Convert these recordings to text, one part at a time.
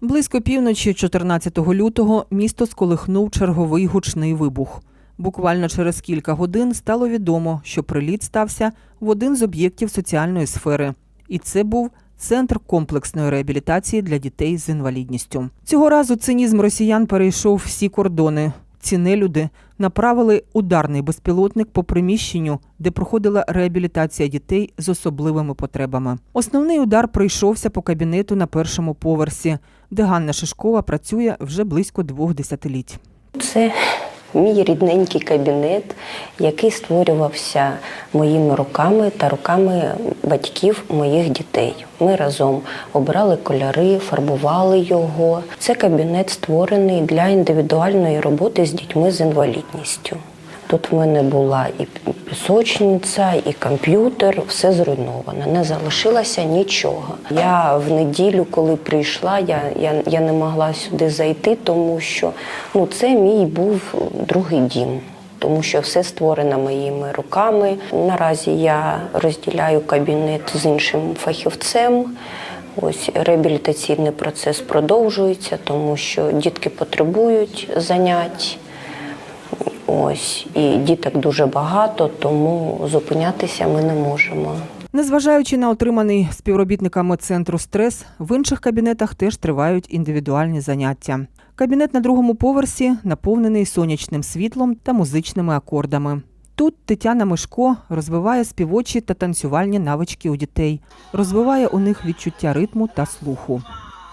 Близько півночі, 14 лютого, місто сколихнув черговий гучний вибух. Буквально через кілька годин стало відомо, що приліт стався в один з об'єктів соціальної сфери, і це був центр комплексної реабілітації для дітей з інвалідністю. Цього разу цинізм росіян перейшов всі кордони. Ці нелюди направили ударний безпілотник по приміщенню, де проходила реабілітація дітей з особливими потребами. Основний удар прийшовся по кабінету на першому поверсі, де Ганна Шишкова працює вже близько двох десятиліть. Це мій рідненький кабінет, який створювався моїми руками та руками батьків моїх дітей. Ми разом обирали кольори, фарбували його. Це кабінет створений для індивідуальної роботи з дітьми з інвалідністю. Тут в мене була і пісочниця, і комп'ютер, все зруйновано. Не залишилося нічого. Я в неділю, коли прийшла, я, я, я не могла сюди зайти, тому що ну, це мій був другий дім. Тому що все створено моїми руками. Наразі я розділяю кабінет з іншим фахівцем. Ось реабілітаційний процес продовжується, тому що дітки потребують занять. Ось і діток дуже багато, тому зупинятися ми не можемо. Незважаючи на отриманий співробітниками центру стрес, в інших кабінетах теж тривають індивідуальні заняття. Кабінет на другому поверсі наповнений сонячним світлом та музичними акордами. Тут Тетяна Мишко розвиває співочі та танцювальні навички у дітей, розвиває у них відчуття ритму та слуху.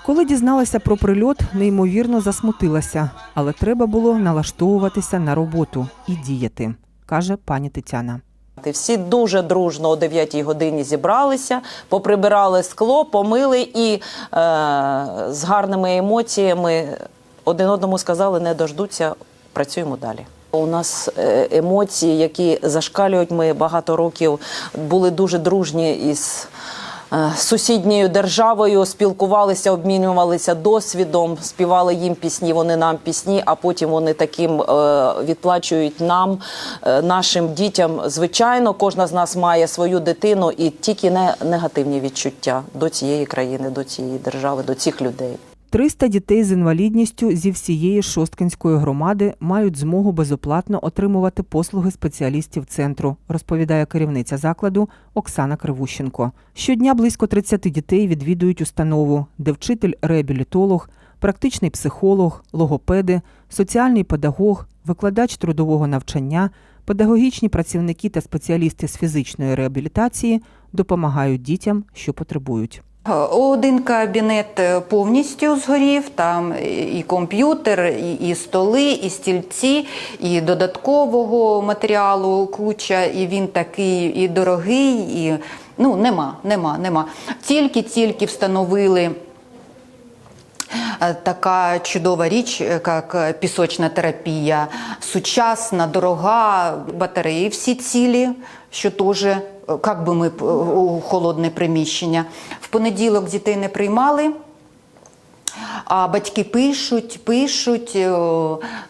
Коли дізналася про прильот, неймовірно засмутилася, але треба було налаштовуватися на роботу і діяти, каже пані Тетяна. Всі дуже дружно о 9 годині зібралися, поприбирали скло, помили і е, з гарними емоціями один одному сказали, не дождуться, працюємо далі. У нас е, емоції, які зашкалюють. Ми багато років були дуже дружні із сусідньою державою, спілкувалися, обмінювалися досвідом, співали їм пісні, вони нам пісні, а потім вони таким е, відплачують нам, е, нашим дітям. Звичайно, кожна з нас має свою дитину і тільки не негативні відчуття до цієї країни, до цієї держави, до цих людей. 300 дітей з інвалідністю зі всієї Шосткинської громади мають змогу безоплатно отримувати послуги спеціалістів центру, розповідає керівниця закладу Оксана Кривущенко. Щодня близько 30 дітей відвідують установу, де вчитель-реабілітолог, практичний психолог, логопеди, соціальний педагог, викладач трудового навчання, педагогічні працівники та спеціалісти з фізичної реабілітації допомагають дітям, що потребують. Один кабінет е, повністю згорів, там і комп'ютер, і, столи, і стільці, і додаткового матеріалу куча, і він такий і дорогий, і ну нема, нема, нема. Тільки-тільки встановили. е, Така чудова річ, е, як е, пісочна терапія, сучасна, дорога, батареї всі цілі, що теж, е, як би ми у холодне приміщення. В понеділок дітей не приймали. А батьки пишуть, пишуть. е,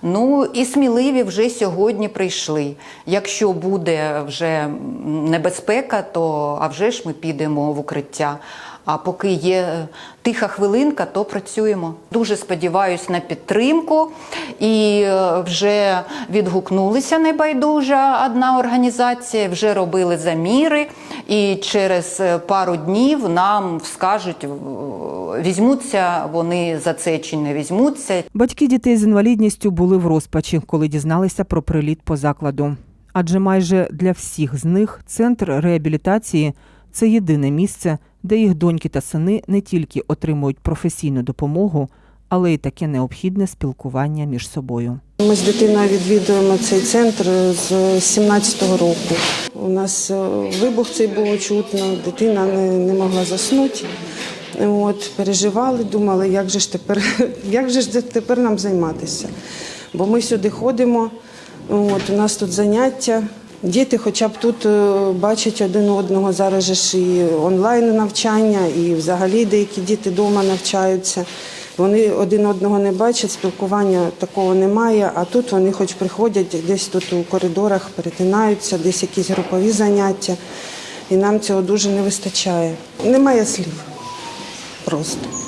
Ну і сміливі вже сьогодні прийшли. Якщо буде вже небезпека, то а вже ж ми підемо в укриття. А поки є тиха хвилинка, то працюємо. Дуже сподіваюся на підтримку. І е, вже відгукнулися небайдужа одна організація, вже робили заміри, і через е, пару днів нам скажуть, е, візьмуться вони за це чи не візьмуться. Батьки дітей з інвалідністю були в розпачі, коли дізналися про приліт по закладу. Адже майже для всіх з них центр реабілітації це єдине місце, де їх доньки та сини не тільки отримують професійну допомогу, але й таке необхідне спілкування між собою. Ми з дитиною відвідуємо цей центр з 17-го року. У нас е, вибух цей було чутно, дитина не, не могла заснути. От, переживали, думали, як же ж тепер, як же ж тепер нам займатися. Бо ми сюди ходимо, от, у нас тут заняття. Діти хоча б тут е, бачать один одного, зараз же ж і онлайн навчання, і взагалі деякі діти вдома навчаються. Вони один одного не бачать, спілкування такого немає, а тут вони хоч приходять, десь тут у коридорах перетинаються, десь якісь групові заняття. І нам цього дуже не вистачає. Немає слів просто.